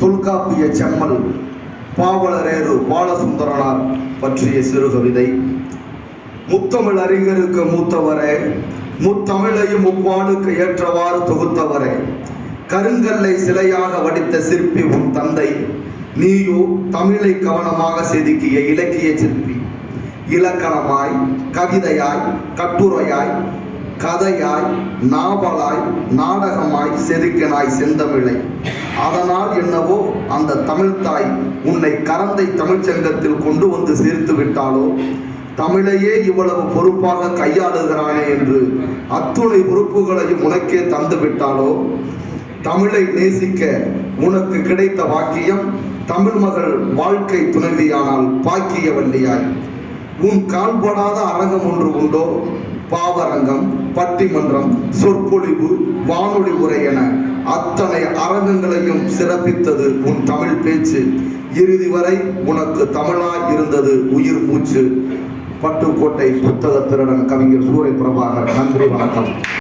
தொல்காப்பிய செம்மல் பாவலரேறு பாலசுந்தரனார் பற்றிய சிறுகவிதை முத்தமிழ் அறிஞருக்கு மூத்தவரே முத்தமிழையும் முப்பாடுக்கு ஏற்றவாறு தொகுத்தவரே. கருங்கல்லை சிலையாக வடித்த சிற்பி உன் தந்தை நீயோ தமிழை கவனமாக செதுக்கிய இலக்கிய சிற்பி. இலக்கணமாய் கவிதையாய் கட்டுரையாய் கதையாய் நாவலாய் நாடகமாய் செதுக்கினாய் செந்தமிழை. அதனால் என்னவோ அந்த தமிழ்த்தாய் உன்னை கரந்தை தமிழ்ச்சங்கத்தில் கொண்டு வந்து சேர்த்து விட்டாலோ தமிழையே இவ்வளவு பொறுப்பாக கையாளுகிறானே என்று அத்துணை பொறுப்புகளையும் உனக்கே தந்து விட்டாலோ தமிழை நேசிக்க உனக்கு கிடைத்த வாக்கியம் தமிழ் மகள் வாழ்க்கை துணைவியானால் பாக்கிய வள்ளியாய் உன் கால்படாத அரங்கம் ஒன்று உண்டோ? பாவரங்கம் பட்டிமன்றம் சொற்பொழிவு வானொலி உரை என அத்தனை அரங்கங்களையும் சிறப்பித்தது உன் தமிழ் பேச்சு. இறுதி வரை உனக்கு தமிழாய் இருந்தது உயிர் மூச்சு. பட்டுக்கோட்டை புத்தக திருடன் கவிஞர் சூரை பிரபாகர் நன்றி வணக்கம்.